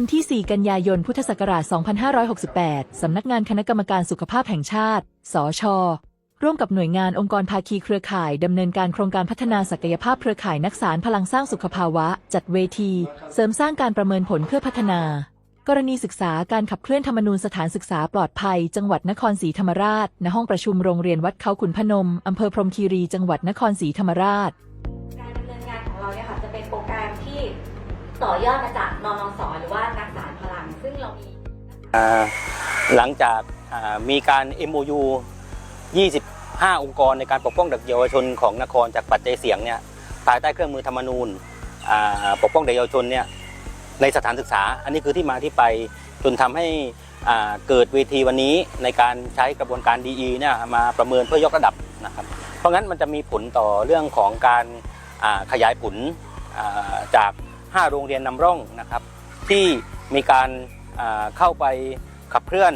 วันที่ 4 กันยายน พุทธศักราช 2568 สำนักงานคณะกรรมการสุขภาพแห่งชาติ สช ร่วมกับหน่วยงานองค์กรภาคีเครือข่าย ดำเนินการโครงการพัฒนาศักยภาพเครือข่ายนักสารพลังสร้างสุขภาวะ จัดเวที เสริมสร้างการประเมินผลเพื่อพัฒนา กรณีศึกษาการขับเคลื่อนธรรมนูญสถานศึกษาปลอดภัย จังหวัดนครศรีธรรมราช ณ ห้องประชุมโรงเรียนวัดเขาขุนพนม อำเภอพรมคีรี จังหวัดนครศรีธรรมราช ต่อยอดมาจากนนสหรือว่านักสารพลัง ซึ่งเรามีอ่าหลังจากอ่ามีการ MOU 25 องค์กรในการปกป้องเด็กเยาวชนของนครจากปัจจัยเสียงเนี่ยภายใต้เครื่องมือธรรมนูญอ่าปกป้องเด็กเยาวชนเนี่ยในสถานศึกษา อันนี้คือที่มาที่ไปจนทำให้อ่าเกิดเวทีวันนี้ในการใช้กระบวนการ DE เนี่ยมาประเมินเพื่อยกระดับนะครับ เพราะงั้นมันจะมีผลต่อเรื่องของการอ่าขยายผลอ่าจาก 5 โรงเรียนนำร่องนะครับ ที่มีการเข้าไปขับเคลื่อน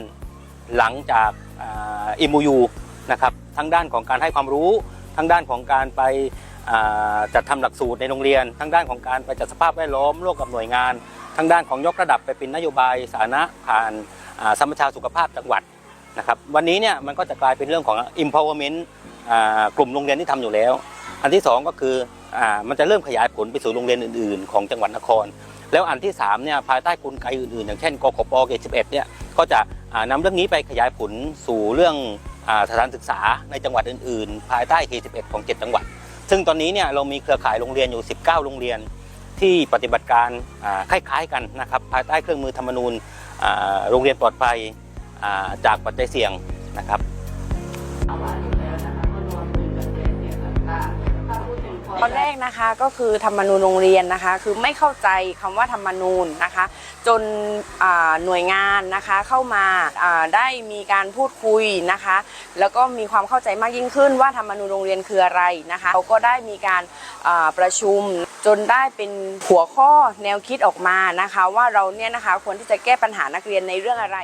หลังจากอิมูยูนะครับทั้งด้านของการให้ความรู้ ทั้งด้านของการไปจัดทำหลักสูตรในโรงเรียน ทั้งด้านของการไปจัดสภาพแวดล้อมร่วมกับหน่วยงาน ทั้งด้านของยกระดับไปเป็นนโยบายสาธารณะผ่านอ่าสมัชชาสุขภาพจังหวัดนะครับวันนี้เนี่ยมันก็จะกลายเป็นเรื่องของ empowerment กลุ่มโรงเรียนที่ทำอยู่แล้ว อันที่สองก็คืออ่ามันจะเริ่มขยายผลไปสู่โรงเรียนอื่น ๆ ของจังหวัดนคร แล้วอันที่3เนี่ยภายใต้กลไกอื่นๆ อย่างเช่นกขปเก11เนี่ยก็จะอ่านำเรื่องนี้ไปขยายผลสู่เรื่องอสถานศึกษาในจังหวัดอื่น ๆ ภายใต้ K11 ของ 7 จังหวัด ซึ่งตอนนี้เนี่ยเรามีเครือข่ายโรงเรียนอยู่ 19 โรงเรียนที่ปฏิบัติการคล้ายๆกันนะครับภายใต้เครื่องมือธรรมนูญโรงเรียนปลอดภัยจากปัจจัยเสี่ยงนะครับ ตอนแรกนะคะก็คือธรรมนูญโรงเรียนนะคะ คือไม่เข้าใจคำว่าธรรมนูญนะคะ จนหน่วยงานนะคะเข้ามาได้มีการพูดคุยนะคะ แล้วก็มีความเข้าใจมากยิ่งขึ้นว่าธรรมนูญโรงเรียนคืออะไรนะคะเราก็ได้มีการประชุมจนได้เป็นหัวข้อแนวคิดออกมานะคะ ว่าเราเนี่ยนะคะควรที่จะแก้ปัญหานักเรียนในเรื่องอะไร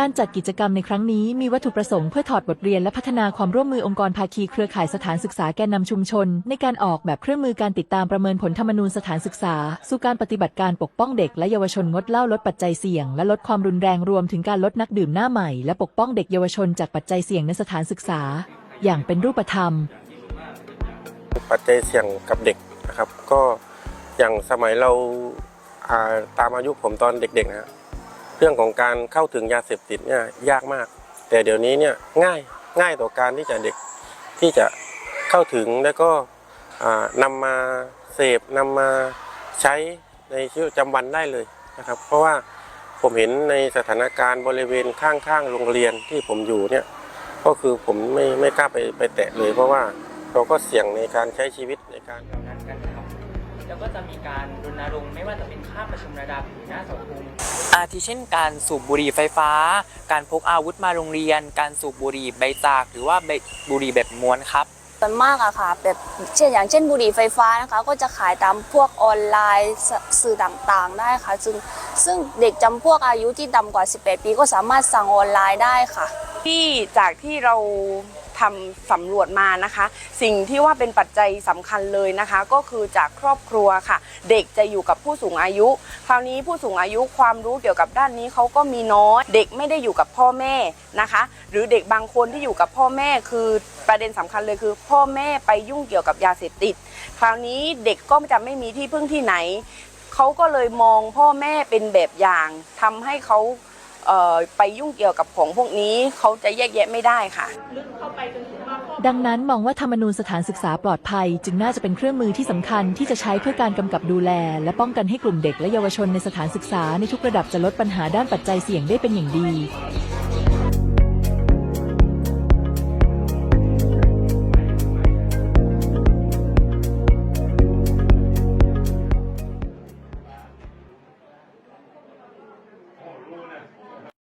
การจัดกิจกรรมในครั้งนี้มีวัตถุประสงค์เพื่อถอดบทเรียนและพัฒนาความร่วมมือองค์กรภาคีเครือข่ายสถานศึกษาแกนนำชุมชน ในการออกแบบเครื่องมือการติดตามประเมินผลธรรมนูญสถานศึกษา สู่การปฏิบัติการปกป้องเด็กและเยาวชนงดเหล้าลดปัจจัยเสี่ยง และลดความรุนแรงรวมถึงการลดนักดื่มหน้าใหม่และปกป้องเด็กเยาวชนจากปัจจัยเสี่ยงในสถานศึกษา อย่างเป็นรูปธรรม ปัจจัยเสี่ยงกับเด็กนะครับ ก็อย่างสมัยเราตามอายุผมตอนเด็กๆนะ เรื่องของการเข้าถึงยาเสพติดเนี่ยยากมาก แต่เดี๋ยวนี้เนี่ยง่ายง่ายต่อการที่จะเด็กที่จะเข้าถึงแล้วก็อ่านำมาเสพนำมาใช้ในชีวิตประจำวันได้เลยนะครับ เพราะว่าผมเห็นในสถานการณ์บริเวณข้างๆโรงเรียนที่ผมอยู่เนี่ยก็คือผมไม่ไม่กล้าไปไปแตะเลย เพราะว่าเราก็เสี่ยงในการใช้ชีวิตในการ แล้วก็จะมีการรณรงค์ไม่ว่าจะเป็นค่าประชุมระดับหรือหน้าเสาธงอาทิเช่น การสูบบุหรี่ไฟฟ้า การพกอาวุธมาโรงเรียน การสูบบุหรี่ใบจากหรือว่าใบบุหรี่แบบม้วนครับส่วนมากอะค่ะแบบเช่นอย่างเช่นบุหรี่ไฟฟ้านะคะ ก็จะขายตามพวกออนไลน์สสื่อต่างๆ ได้ค่ะ ซึ่งซึ่งเด็กจำพวกอายุที่ต่ำกว่า 18 ปีก็สามารถสั่งออนไลน์ได้ค่ะ ที่จากที่เรา ทำสำรวจมานะคะ สิ่งที่ว่าเป็นปัจจัยสำคัญเลยนะคะ ก็คือจากครอบครัวค่ะ เด็กจะอยู่กับผู้สูงอายุ คราวนี้ผู้สูงอายุความรู้เกี่ยวกับด้านนี้เขาก็มีน้อยเด็กไม่ได้อยู่กับพ่อแม่นะคะ หรือเด็กบางคนที่อยู่กับพ่อแม่คือประเด็นสำคัญเลยคือ พ่อแม่ไปยุ่งเกี่ยวกับยาเสพติด คราวนี้เด็กก็จะไม่มีที่พึ่งที่ไหนเขาก็เลยมองพ่อแม่เป็นแบบอย่างทำให้เขา ไปยุ่งเกี่ยวกับของพวกนี้เขาจะแยกแยะไม่ได้ค่ะ ดังนั้นมองว่าธรรมนูญสถานศึกษาปลอดภัย จึงน่าจะเป็นเครื่องมือที่สำคัญที่จะใช้เพื่อการกำกับดูแล และป้องกันให้กลุ่มเด็กและเยาวชนในสถานศึกษาในทุกระดับจะลดปัญหาด้านปัจจัยเสี่ยงได้เป็นอย่างดี